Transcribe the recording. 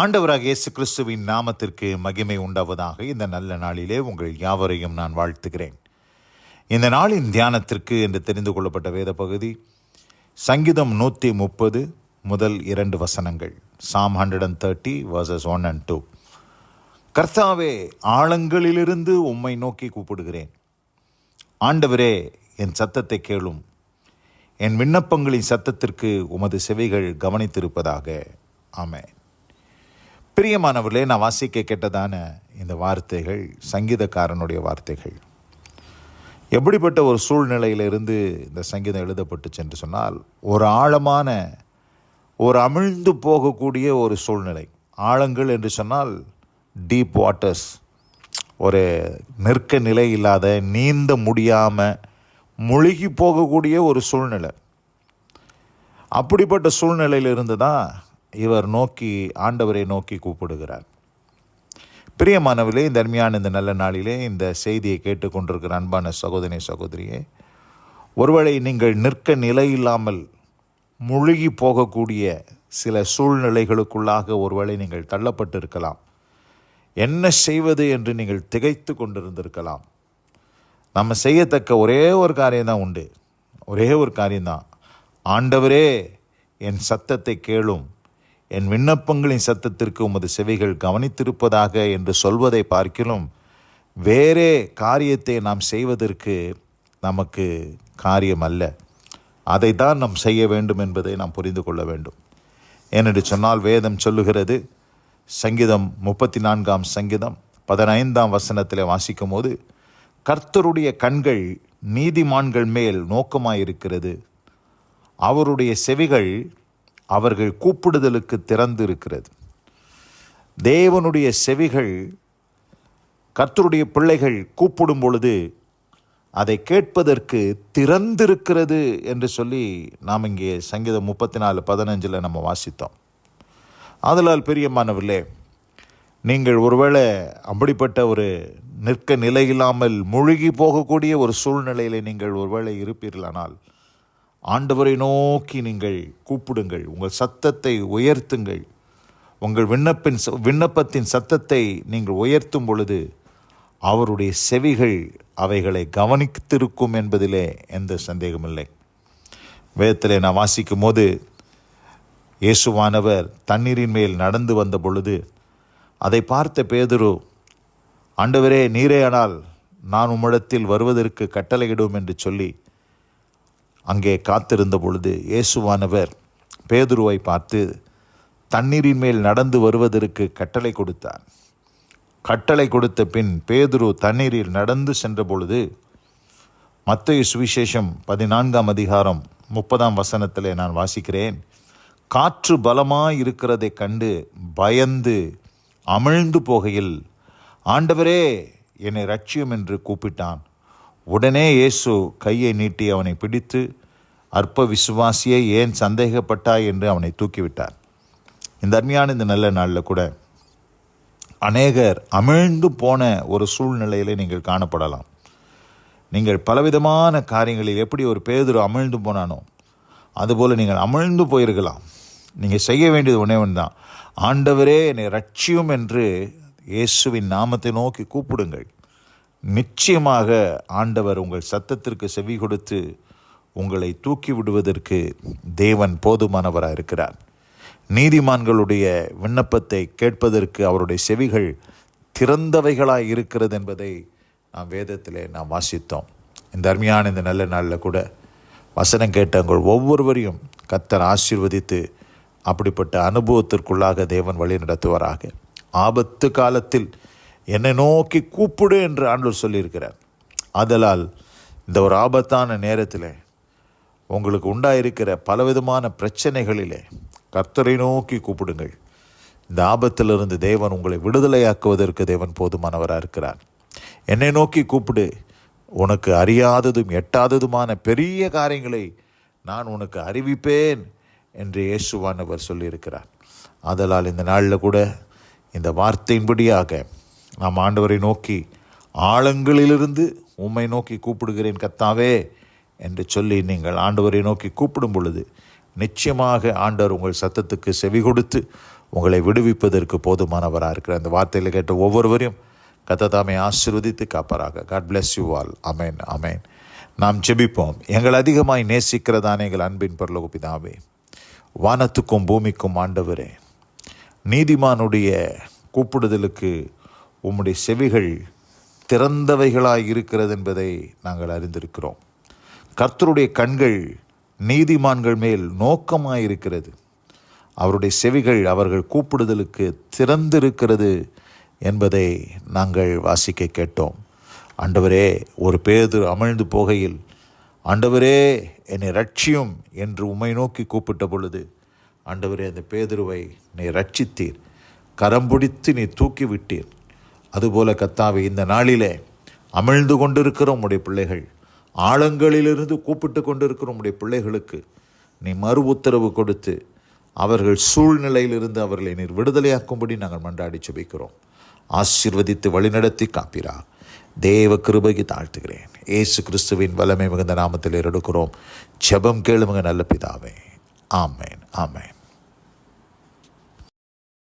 ஆண்டவராக இயேசு கிறிஸ்துவின் நாமத்திற்கு மகிமை உண்டாவதாக இந்த நல்ல நாளிலே உங்கள் யாவரையும் நான் வாழ்த்துகிறேன். இந்த நாளின் தியானத்திற்கு என்று தெரிந்து கொள்ளப்பட்ட வேத பகுதி சங்கீதம் நூற்றி முப்பது முதல் இரண்டு வசனங்கள் psalm hundred and thirty verses one and two கர்த்தாவே ஆழங்களிலிருந்து உம்மை நோக்கி கூப்பிடுகிறேன். ஆண்டவரே என் சத்தத்தை கேளும். என் விண்ணப்பங்களின் சத்தத்திற்கு உமது செவிகள் கவனித்திருப்பதாக. ஆமேன். பிரியமானவர்களே நான் வாசிக்க கேட்டதான இந்த வார்த்தைகள் சங்கீதக்காரனுடைய வார்த்தைகள். எப்படிப்பட்ட ஒரு சூழ்நிலையிலிருந்து இந்த சங்கீதம் எழுதப்பட்டுச்சு என்று சொன்னால் ஒரு ஆழமான ஒரு அமிழ்ந்து போகக்கூடிய ஒரு சூழ்நிலை. ஆழங்கள் என்று சொன்னால் டீப் வாட்டர்ஸ் ஒரு நிற்க நிலை இல்லாத நீந்த முடியாமல் முழுகி போகக்கூடிய ஒரு சூழ்நிலை. அப்படிப்பட்ட சூழ்நிலையிலிருந்து தான் இவர் நோக்கி ஆண்டவரை நோக்கி கூப்பிடுகிறார். பிரியமானவிலே இந்த அருமையான இந்த நல்ல நாளிலே இந்த செய்தியை கேட்டுக்கொண்டிருக்கிற அன்பான சகோதரி சகோதரியே ஒருவேளை நீங்கள் நிற்க நிலையில்லாமல் முழுகி போகக்கூடிய சில சூழ்நிலைகளுக்குள்ளாக ஒருவேளை நீங்கள் தள்ளப்பட்டிருக்கலாம். என்ன செய்வது என்று நீங்கள் திகைத்து கொண்டிருந்திருக்கலாம். நம்ம செய்யத்தக்க ஒரே ஒரு காரியம்தான் உண்டு. ஒரே ஒரு காரியம்தான். ஆண்டவரே என் சத்தத்தை கேளும். என் விண்ணப்பங்களின் சத்தத்திற்கு உமது செவிகள் கவனித்திருப்பதாக என்று சொல்வதை பார்க்கிலும் வேறே காரியத்தை நாம் செய்வதற்கு நமக்கு காரியம் அல்ல அதை தான் நாம் செய்ய வேண்டும் என்பதை நாம் புரிந்து கொள்ள வேண்டும். ஏனென்று சொன்னால் வேதம் சொல்லுகிறது சங்கீதம் முப்பத்தி நான்காம் சங்கீதம் பதினைந்தாம் வசனத்தில் வாசிக்கும் போது கர்த்தருடைய கண்கள் நீதிமான்கள் மேல் நோக்கமாயிருக்கிறது. அவருடைய செவிகள் அவர்கள் கூப்பிடுதலுக்கு திறந்து இருக்கிறது தேவனுடைய செவிகள் கர்த்தருடைய பிள்ளைகள் கூப்பிடும் பொழுது அதை கேட்பதற்கு திறந்திருக்கிறது என்று சொல்லி நாம் இங்கே சங்கீதம் முப்பத்தி நாலு பதினஞ்சில் நம்ம வாசித்தோம். ஆதலால் பிரியமானவர்களே நீங்கள் ஒருவேளை அப்படிப்பட்ட ஒரு நிற்க நிலையில்லாமல் முழுகி போகக்கூடிய ஒரு சூழ்நிலையில் நீங்கள் ஒருவேளை இருப்பீர்களானால் ஆண்டவரை நோக்கி நீங்கள் கூப்பிடுங்கள். உங்கள் சத்தத்தை உயர்த்துங்கள். உங்கள் விண்ணப்பின் விண்ணப்பத்தின் சத்தத்தை நீங்கள் உயர்த்தும் பொழுது அவருடைய செவிகள் அவைகளை கவனித்திருக்கும் என்பதிலே எந்த சந்தேகமில்லை. வேதத்தில் நான் வாசிக்கும் போது இயேசுவானவர் தண்ணீரின் மேல் நடந்து வந்த பொழுது அதை பார்த்த பேதுரு ஆண்டவரே நீரேயானால் நான் உம்மிடத்தில் வருவதற்கு கட்டளையிடும் என்று சொல்லி அங்கே காத்திருந்த பொழுது இயேசுவானவர் பேதுருவை பார்த்து தண்ணீரின் மேல் நடந்து வருவதற்கு கட்டளை கொடுத்தார் கட்டளை கொடுத்த பின் பேதுரு தண்ணீரில் நடந்து சென்ற பொழுது மத்திய சுவிசேஷம் பதினான்காம் அதிகாரம் முப்பதாம் வசனத்தில் நான் வாசிக்கிறேன் காற்று பலமாக இருக்கிறதை கண்டு பயந்து அமிழ்ந்து போகையில் ஆண்டவரே என்னை ரட்சியம் என்று கூப்பிட்டான். உடனே இயேசு கையை நீட்டி அவனை பிடித்து அற்ப விசுவாசியை ஏன் சந்தேகப்பட்டாய்? என்று அவனை தூக்கிவிட்டார். இந்த அருமையான இந்த நல்ல நாளில் கூட அநேகர் அமிழ்ந்து போன ஒரு சூழ்நிலையிலே நீங்கள் காணப்படலாம். நீங்கள் பலவிதமான காரியங்களில் எப்படி ஒரு பேதுரு அமிழ்ந்து போனானோ அதுபோல் நீங்கள் அமிழ்ந்து போயிருக்கலாம். நீங்கள் செய்ய வேண்டியது ஒன்றே ஒன்று தான். ஆண்டவரே என்னை ரட்சியும் என்று இயேசுவின் நாமத்தை நோக்கி கூப்பிடுங்கள். நிச்சயமாக ஆண்டவர் உங்கள் சத்தத்திற்கு செவி கொடுத்து உங்களை தூக்கி விடுவதற்கு தேவன் போதுமானவராக இருக்கிறார். நீதிமான்களுடைய விண்ணப்பத்தை கேட்பதற்கு அவருடைய செவிகள் திறந்தவைகளாக இருக்கிறது என்பதை நாம் வேதத்திலே நாம் வாசித்தோம். இந்த அருமையான இந்த நல்ல நாளில் கூட வசனம் கேட்டவங்கள் ஒவ்வொருவரையும் கத்தர் ஆசீர்வதித்து அப்படிப்பட்ட அனுபவத்திற்குள்ளாக தேவன் வழி நடத்துவாராக. ஆபத்து காலத்தில் என்னை நோக்கி கூப்பிடு என்று ஆண்டவர் சொல்லியிருக்கிறார். ஆதலால் இந்த ஒரு ஆபத்தான நேரத்தில் உங்களுக்கு உண்டாயிருக்கிற பலவிதமான பிரச்சனைகளிலே கர்த்தரை நோக்கி கூப்பிடுங்கள். இந்த ஆபத்திலிருந்து தேவன் உங்களை விடுதலையாக்குவதற்கு தேவன் போதுமானவராக இருக்கிறார். என்னை நோக்கி கூப்பிடு. உனக்கு அறியாததும் எட்டாததுமான பெரிய காரியங்களை நான் உனக்கு அறிவிப்பேன் என்று இயேசுவானவர் சொல்லியிருக்கிறார். ஆதலால் இந்த நாளில் கூட இந்த வார்த்தையின்படியாக நாம் ஆண்டவரை நோக்கி ஆழங்களிலிருந்து உம்மை நோக்கி கூப்பிடுகிறேன் கத்தாவே என்று சொல்லி நீங்கள் ஆண்டவரை நோக்கி கூப்பிடும் பொழுது நிச்சயமாக ஆண்டவர் உங்கள் சத்தத்துக்கு செவி கொடுத்து உங்களை விடுவிப்பதற்கு போதுமானவராக இருக்கிற அந்த வார்த்தையில் கேட்ட ஒவ்வொருவரையும் கத்ததாமை ஆசிர்வதித்து காப்பாராக. God bless you all amen amen நாம் ஜெபிப்போம். எங்கள் அதிகமாய் நேசிக்கிறதான எங்கள் அன்பின் பரலோகபிதாவே வானத்துக்கும் பூமிக்கும் ஆண்டவரே நீதிமானுடைய கூப்பிடுதலுக்கு உம்முடைய செவிகள் திறந்தவைகளாய் இருக்கிறது என்பதை நாங்கள் அறிந்திருக்கிறோம். கர்த்தருடைய கண்கள் நீதிமான்கள் மேல் நோக்கமாக இருக்கிறது. அவருடைய செவிகள் அவர்கள் கூப்பிடுதலுக்கு திறந்திருக்கிறது என்பதை நாங்கள் வாசிக்க கேட்டோம். ஆண்டவரே ஒரு பேது அமிழ்ந்து போகையில் ஆண்டவரே என்னை ரட்சியும் என்று உம்மை நோக்கி கூப்பிட்ட பொழுது ஆண்டவரே அந்த பேதுருவை நீ ரட்சித்தீர் கரம் பிடித்து நீ தூக்கி விட்டீர் அதுபோல கத்தாவே இந்த நாளிலே அமிழ்ந்து கொண்டிருக்கிற உம்முடைய பிள்ளைகள் ஆழங்களிலிருந்து கூப்பிட்டு கொண்டிருக்கிற உம்முடைய பிள்ளைகளுக்கு நீ மறு உத்தரவு கொடுத்து அவர்கள் சூழ்நிலையிலிருந்து அவர்களை நீர் விடுதலையாக்கும்படி நாங்கள் மன்றாடி சுபிக்கிறோம் ஆசிர்வதித்து வழிநடத்தி காப்பிரா. தேவ கிருபைக்கு தாழ்த்துகிறேன். ஏசு கிறிஸ்துவின் வல்லமை மிகுந்த நாமத்தில் எடுக்கிறோம் ஜெபம் கேளுமுங்க நல்ல பிதாவே. ஆமேன் ஆமேன்.